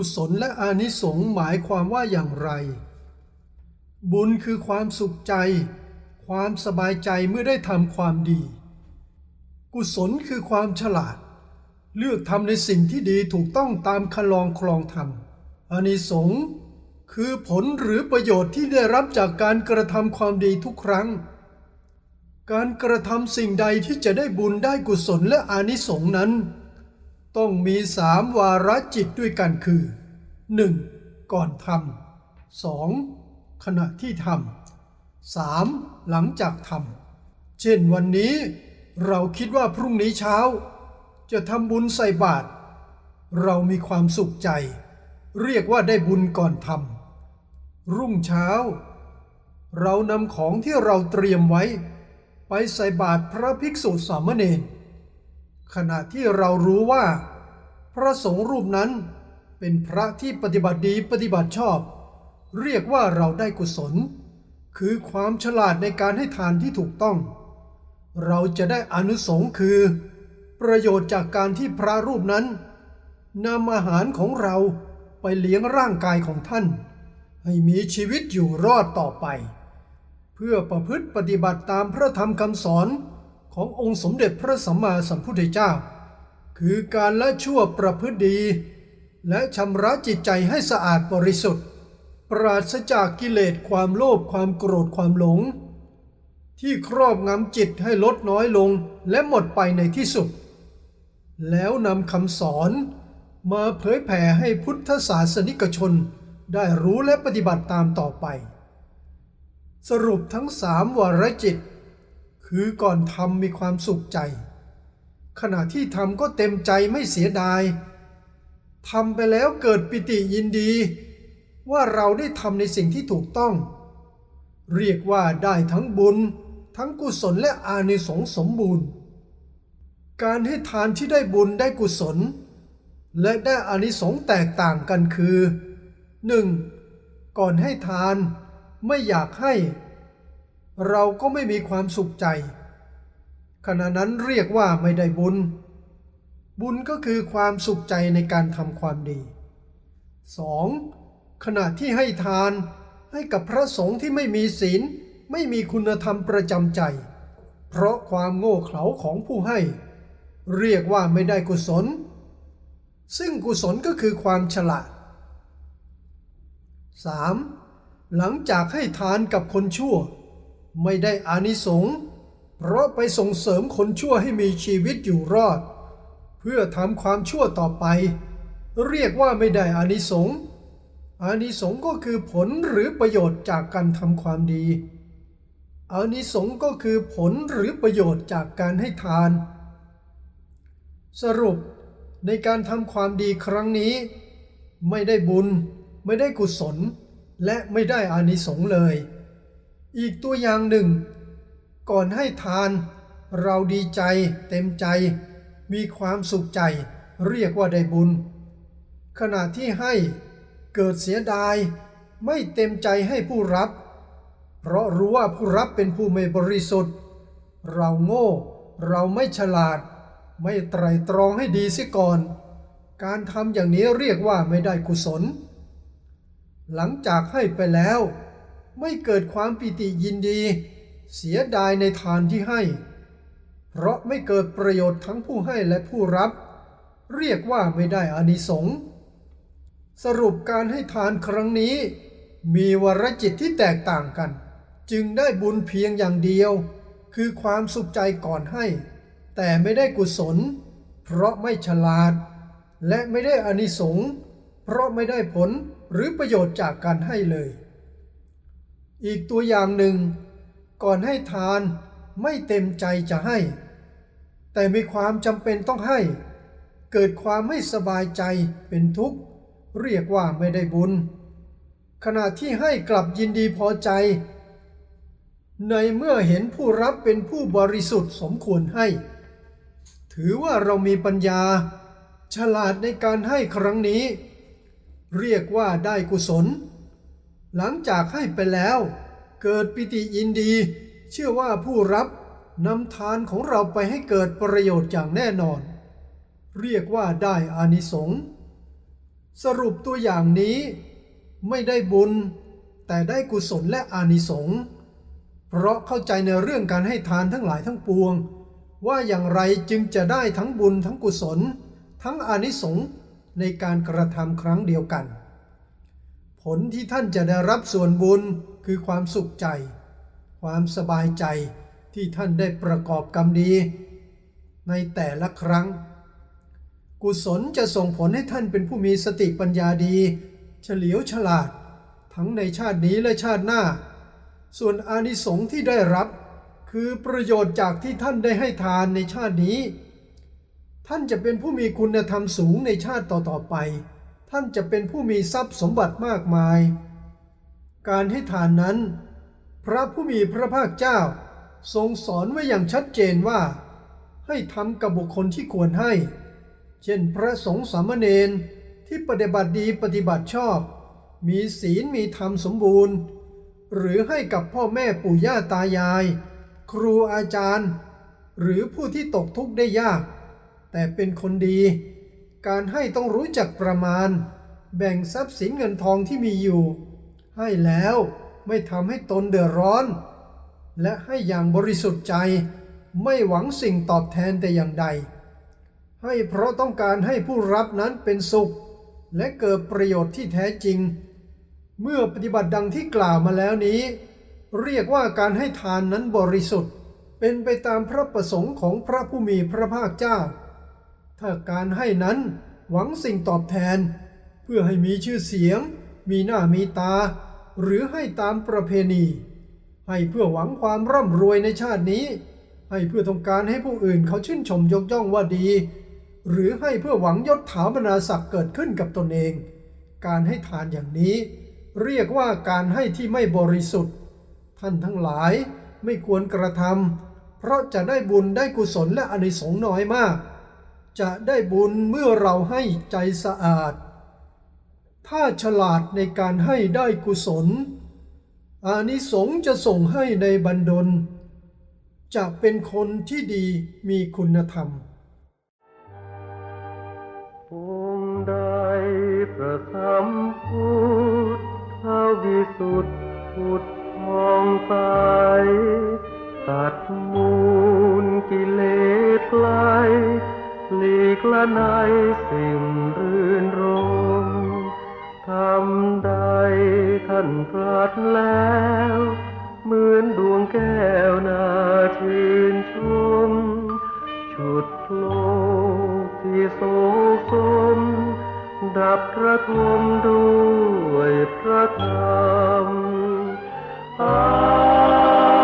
ุศลและอานิสงส์หมายความว่าอย่างไร บุญคือความสุขใจ ความสบายใจเมื่อได้ทำความดี กุศลคือความฉลาด เลือกทำในสิ่งที่ดีถูกต้องตามคันลองคลองธรรมอานิสงส์คือผลหรือประโยชน์ที่ได้รับจากการกระทำความดีทุกครั้ง การกระทำสิ่งใดที่จะได้บุญได้กุศลและอานิสงส์นั้น ต้องมีสามวาระจิตด้วยกันคือ 1. ก่อนทำ 2. ขณะที่ทำ 3. หลังจากทำ เช่นวันนี้ เราคิดว่าพรุ่งนี้เช้า จะทำบุญใส่บาตรเรามีความสุขใจ เรียกว่าได้บุญก่อนทำรุ่งเช้า เรานำของที่เราเตรียมไว้ ไปใส่บาตรพระภิกษุสามเณรขณะที่เรารู้ว่า พระสงฆ์รูปนั้นเป็นพระที่ปฏิบัติดีปฏิบัติชอบ เรียกว่าเราได้กุศล คือความฉลาดในการให้ทานที่ถูกต้อง เราจะได้อานุสงค์คือ ประโยชน์จากการที่พระรูปนั้นนำอาหารของเราไปเลี้ยงร่างกายของท่าน ให้มีชีวิตอยู่รอดต่อไป เพื่อประพฤติปฏิบัติตามพระธรรมคำสอนขององค์สมเด็จพระสัมมาสัมพุทธเจ้า คือการละชั่วประพฤติดี และชำระจิตใจให้สะอาดบริสุทธิ์ ปราศจากกิเลสความโลภความโกรธความหลง ที่ครอบงำจิตให้ลดน้อยลงและหมดไปในที่สุด แล้วนำคำสอนมาเผยแผ่ให้พุทธศาสนิกชนได้รู้และปฏิบัติตามต่อไป สรุปทั้งสามวรจิต คือก่อนทำมีความสุขใจ ขณะที่ทำก็เต็มใจไม่เสียดายทำไปแล้วเกิดปิติยินดี ว่าเราได้ทำในสิ่งที่ถูกต้อง เรียกว่าได้ทั้งบุญ ทั้งกุศลและอานิสงส์สมบูรณ์ การให้ทานที่ได้บุญได้กุศล และได้อานิสงส์แตกต่างกันคือ 1. ก่อนให้ทานไม่อยากให้ เราก็ไม่มีความสุขใจ ขณะนั้นเรียกว่าไม่ได้บุญ บุญก็คือความสุขใจในการทำความดี 2. ขณะที่ให้ทานให้กับพระสงฆ์ที่ไม่มีศีล ไม่มีคุณธรรมประจำใจ เพราะความโง่เขลาของผู้ให้ เรียกว่าไม่ได้กุศล ซึ่งกุศลก็คือความฉลาด 3. หลังจากให้ทานกับคนชั่ว ไม่ได้อานิสงส์เพราะไปส่งเสริมคนชั่วให้มีชีวิตอยู่รอด เพื่อทำความชั่วต่อไป เรียกว่าไม่ได้อานิสงส์อานิสงส์ก็คือผลหรือประโยชน์จากการทำความดี อานิสงส์ก็คือผลหรือประโยชน์จากการให้ทาน สรุปในการทำความดีครั้งนี้ ไม่ได้บุญ ไม่ได้กุศล และไม่ได้อานิสงส์เลย อีกตัวอย่างหนึ่ง ก่อนให้ทาน เราดีใจเต็มใจ มีความสุขใจเรียกว่าได้บุญ ขณะที่ให้เกิดเสียดาย ไม่เต็มใจให้ผู้รับ เพราะรู้ว่าผู้รับเป็นผู้ไม่บริสุทธิ์ เราโง่ เราไม่ฉลาด ไม่ไตรตรองให้ดีเสียก่อน การทำอย่างนี้เรียกว่าไม่ได้กุศล หลังจากให้ไปแล้ว ไม่เกิดความปิติยินดี เสียดายในทานที่ให้ เพราะไม่เกิดประโยชน์ทั้งผู้ให้และผู้รับ เรียกว่าไม่ได้อานิสงส์สรุปการให้ทานครั้งนี้ มีวรจิตที่แตกต่างกัน จึงได้บุญเพียงอย่างเดียว คือความสุขใจก่อนให้ แต่ไม่ได้กุศล เพราะไม่ฉลาด และไม่ได้อานิสงส์เพราะไม่ได้ผลหรือประโยชน์จากการให้เลย อีกตัวอย่างหนึ่ง ก่อนให้ทานไม่เต็มใจจะให้ แต่มีความจำเป็นต้องให้ เกิดความไม่สบายใจเป็นทุกข์ เรียกว่าไม่ได้บุญ ขณะที่ให้กลับยินดีพอใจ ในเมื่อเห็นผู้รับเป็นผู้บริสุทธิ์สมควรให้ ถือว่าเรามีปัญญา ฉลาดในการให้ครั้งนี้ เรียกว่าได้กุศล หลังจากให้ไปแล้ว เกิดปิติยินดี เชื่อว่าผู้รับนำทานของเราไปให้เกิดประโยชน์อย่างแน่นอน เรียกว่าได้อานิสงส์สรุปตัวอย่างนี้ ไม่ได้บุญ แต่ได้กุศลและอานิสงส์ เพราะเข้าใจในเรื่องการให้ทานทั้งหลายทั้งปวง ว่าอย่างไรจึงจะได้ทั้งบุญทั้งกุศล ทั้งอนิสงส์ในการกระทำครั้งเดียวกัน ผลที่ท่านจะได้รับส่วนบุญคือความสุขใจ ความสบายใจที่ท่านได้ประกอบกรรมดี ในแต่ละครั้ง กุศลจะส่งผลให้ท่านเป็นผู้มีสติปัญญาดี เฉลียวฉลาด ทั้งในชาตินี้และชาติหน้า ส่วนอานิสงส์ที่ได้รับ คือประโยชน์จากที่ท่านได้ให้ทานในชาตินี้ ท่านจะเป็นผู้มีคุณธรรมสูงในชาติต่อๆไป ท่านจะเป็นผู้มีทรัพย์สมบัติมากมาย การให้ทานนั้น พระผู้มีพระภาคเจ้า ทรงสอนไว้อย่างชัดเจนว่า ให้ทำกับบุคคลที่ควรให้ เช่น พระสงฆ์สามเณรที่ปฏิบัติดีปฏิบัติชอบ มีศีลมีธรรมสมบูรณ์ หรือให้กับพ่อแม่ปู่ย่าตายาย ครูอาจารย์ หรือผู้ที่ตกทุกข์ได้ยาก แต่เป็นคนดี การให้ต้องรู้จักประมาณ แบ่งทรัพย์สินเงินทองที่มีอยู่ ให้แล้วไม่ทำให้ตนเดือดร้อน และให้อย่างบริสุทธิ์ใจ ไม่หวังสิ่งตอบแทนแต่อย่างใด ให้เพราะต้องการให้ผู้รับนั้นเป็นสุข และเกิดประโยชน์ที่แท้จริง เมื่อปฏิบัติดังที่กล่าวมาแล้วนี้ เรียกว่าการให้ทานนั้นบริสุทธิ์ เป็นไปตามพระประสงค์ของพระผู้มีพระภาคเจ้า ถ้าการให้นั้นหวังสิ่งตอบแทน เพื่อให้มีชื่อเสียง มีหน้ามีตา หรือให้ตามประเพณี ให้เพื่อหวังความร่ำรวยในชาตินี้ ให้เพื่อต้องการให้ผู้อื่นเขาชื่นชมยกย่องว่าดี หรือให้เพื่อหวังยศถาบรรดาศักดิ์เกิดขึ้นกับตนเอง การให้ทานอย่างนี้ เรียกว่าการให้ที่ไม่บริสุทธิ์ ท่านทั้งหลายไม่ควรกระทำเพราะจะได้บุญได้กุศลและอนิสงส์น้อยมาก จะได้บุญเมื่อเราให้ใจสะอาด ถ้าฉลาดในการให้ได้กุศล อานิสงส์จะส่งให้ในบันดล จะเป็นคนที่ดีมีคุณธรรมองค์ใดประทับพุ ทธวิสุทธิผุดทองใสตัดมูลกิเลสไกลหลีกละในสิ่งรื่นรมทำใดท่านตรัสแล้ว เหมือนดวงแก้วนาชื่นชม ชุดโลกที่โศกสม ดับกระทมด้วยพระธรรมอา